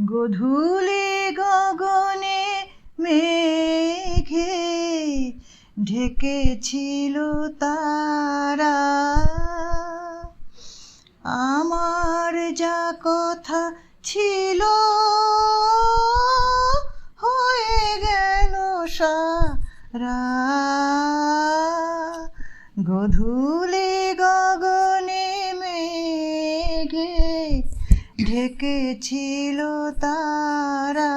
গধূলি গগনে মেঘে ঢেকেছিল তারা। আমার যা কথা ছিল হয়ে গেল সারা। ঢেকেছিল তারা।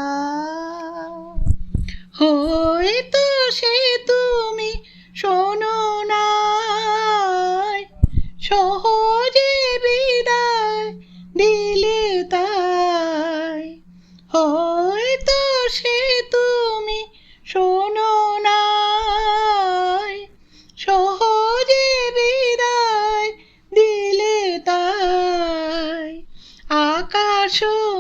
হয়তো সে তুমি শোনো না সহজে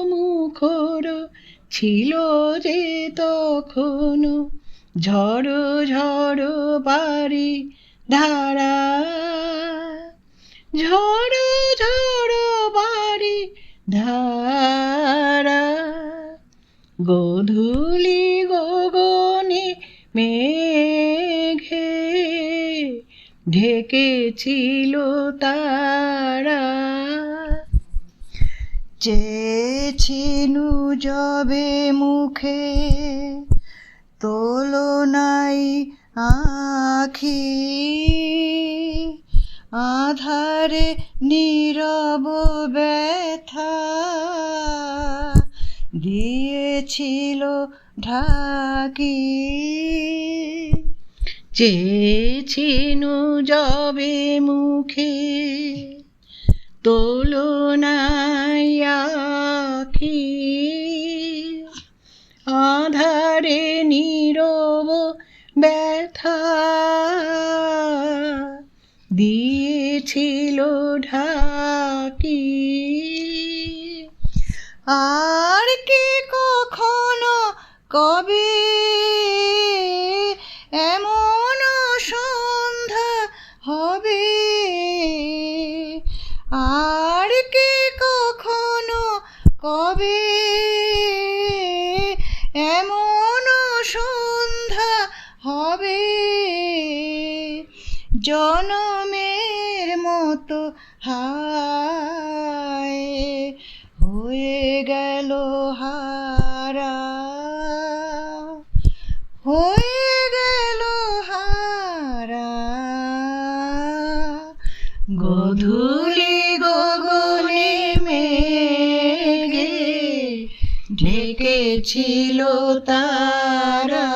মুখর ছিল যে তখনো ঝড়ো ঝড়ো বাড়ি ধারা। ঝড় ঝড়ো বাড়ি ধারা। গধূলি গগনে মেঘে ঢেকেছিল তারা। চেয়েছিনু যবে মুখে তোলো নাই আখি। আধারে নীরব ব্যথা দিয়েছিল ঢাকি। চেয়েছিনু যবে মুখে তুলনায় আখি আধারে নীরব ব্যথা দিয়েছিল ঢাকি। আর কি কখনো কবে এমন সন্ধ্যা হবে? কখনো কবে এমন সন্ধ্যা হবে? জনমের মতো হায় হয়ে গেল হারা। হয়ে গেল হারা। গধূলি ঢেকেছিল তারা।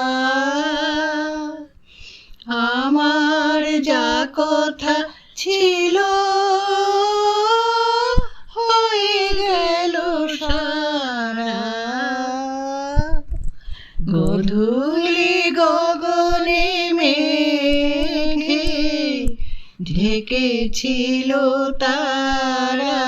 আমার যা কথা ছিল হয়ে গেল সারা। গধূলি গগনে মেঘে ঢেকেছিল তারা।